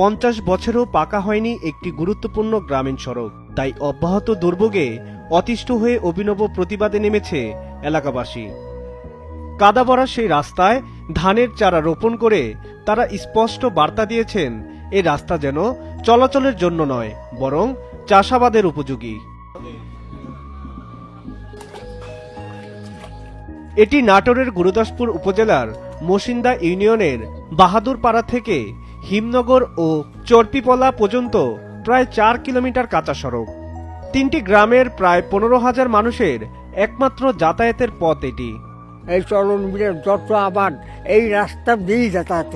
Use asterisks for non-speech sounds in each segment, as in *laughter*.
পঞ্চাশ বছরও পাকা হয়নি একটি গুরুত্বপূর্ণ গ্রামীণ সড়ক। তাই অব্যাহত দুর্ভোগে অতিষ্ঠ হয়ে অভিনব প্রতিবাদে নেমেছে এলাকাবাসী। কাদা ভরা সেই রাস্তায় ধানের চারা রোপণ করে তারা স্পষ্ট বার্তা দিয়েছেন এই রাস্তা যেন চলাচলের জন্য নয়, বরং চাষাবাদের উপযোগী। এটি নাটোরের গুরুদাসপুর উপজেলার মসিন্দা ইউনিয়নের বাহাদুরপাড়া থেকে হিমনগর ও চরপিপলা পর্যন্ত প্রায় চার কিলোমিটার কাঁচা সড়ক। তিনটি গ্রামের প্রায় পনেরো হাজার মানুষের একমাত্র যাতায়াতের পথ এটি। এই চলন বিলের যত আবার এই রাস্তা দিয়েই যাতায়াত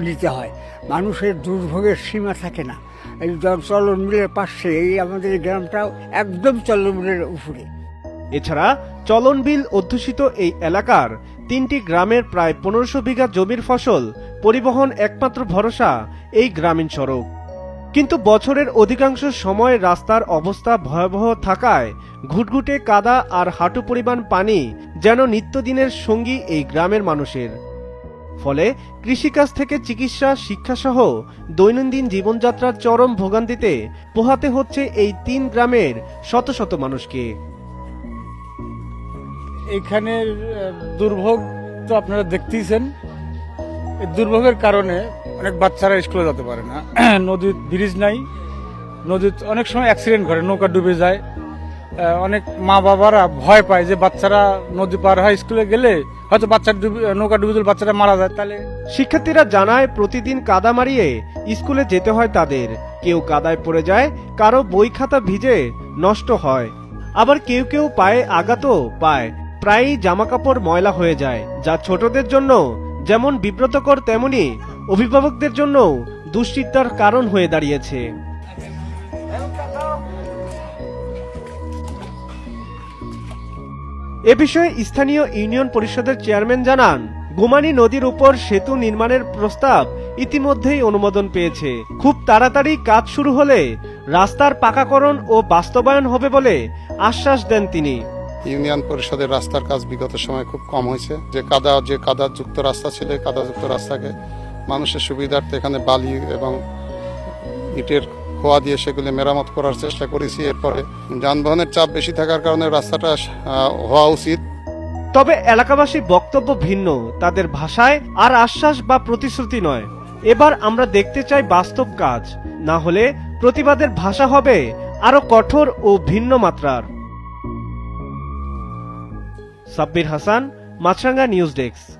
নিতে হয়। মানুষের দুর্ভোগের সীমা থাকে না। এই চলন বিলের পাশে এই আমাদের গ্রামটাও একদম চলন বিলের উপরে। এছাড়া চলনবিল অধ্যুষিত এই এলাকার তিনটি গ্রামের প্রায় পনেরোশো বিঘা জমির ফসল পরিবহন একমাত্র ভরসা, এই গ্রামীণ সড়ক। কিন্তু বছরের অধিকাংশ সময় রাস্তার অবস্থা ভয়াবহ থাকায় ঘুটঘুটে কাদা আর হাঁটু পরিমাণ পানি যেন নিত্যদিনের সঙ্গী এই গ্রামের মানুষের। ফলে কৃষিকাজ থেকে চিকিৎসা, শিক্ষাসহ দৈনন্দিন জীবনযাত্রার চরম ভোগান্তিতে পোহাতে হচ্ছে এই তিন গ্রামের শত শত মানুষকে। আহ, দুর্ভোগ তো আপনারা দেখতেইছেন। এই দুর্ভোগের কারণে অনেক বাচ্চারা স্কুলে যেতে পারে না। *clears throat* নদীর ব্রিজ নাই। নদীর অনেক সময় অ্যাক্সিডেন্ট করে নৌকা ডুবে যায়। অনেক মা বাবারা ভয় পায় যে বাচ্চারা নদী পার হয় স্কুলে গেলে হয়তো বাচ্চা নৌকা ডুবে দিলে বাচ্চারা মারা যায়। তাহলে শিক্ষার্থীরা জানায় প্রতিদিন কাদা মারিয়ে স্কুলে যেতে হয় তাদের। কেউ কাদায় পড়ে যায় কারও বই খাতা ভিজে নষ্ট হয়। আবার কেউ কেউ পায়ে আঘাতও পায়। প্রায়ই জামাকাপড় ময়লা হয়ে যায়, যা ছোটদের জন্য যেমন বিব্রতকর, তেমনি অভিভাবকদের জন্য দুশ্চিন্তার কারণ হয়ে দাঁড়িয়েছে। এ বিষয়ে স্থানীয় ইউনিয়ন পরিষদের চেয়ারম্যান জানান, গুমানি নদীর উপর সেতু নির্মাণের প্রস্তাব ইতিমধ্যেই অনুমোদন পেয়েছে। খুব তাড়াতাড়ি কাজ শুরু হলে রাস্তার পাকাকরণ ও বাস্তবায়ন হবে বলে আশ্বাস দেন তিনি। ইউনিয়ন পরিষদের রাস্তার কাজ বিগত সময় খুব কম হয়েছে। যে কাদা, যে কাদাযুক্ত রাস্তা ছিল, এই কাদাযুক্ত রাস্তাকে মানুষের সুবিধার্থে এখানে বালি এবং ইটের খোয়া দিয়ে সেগুলি মেরামত করার চেষ্টা করেছি। এরপরে যানবাহনের চাপ বেশি থাকার কারণে রাস্তাটা হওয়া উচিত। তবে এলাকাবাসী বক্তব্য ভিন্ন। তাদের ভাষায় আর আশ্বাস বা প্রতিশ্রুতি নয়। এবার আমরা দেখতে চাই বাস্তব কাজ। না হলে প্রতিবাদের ভাষা হবে আরও কঠোর ও ভিন্ন মাত্রার। Sabbir Hasan Maasranga news desk.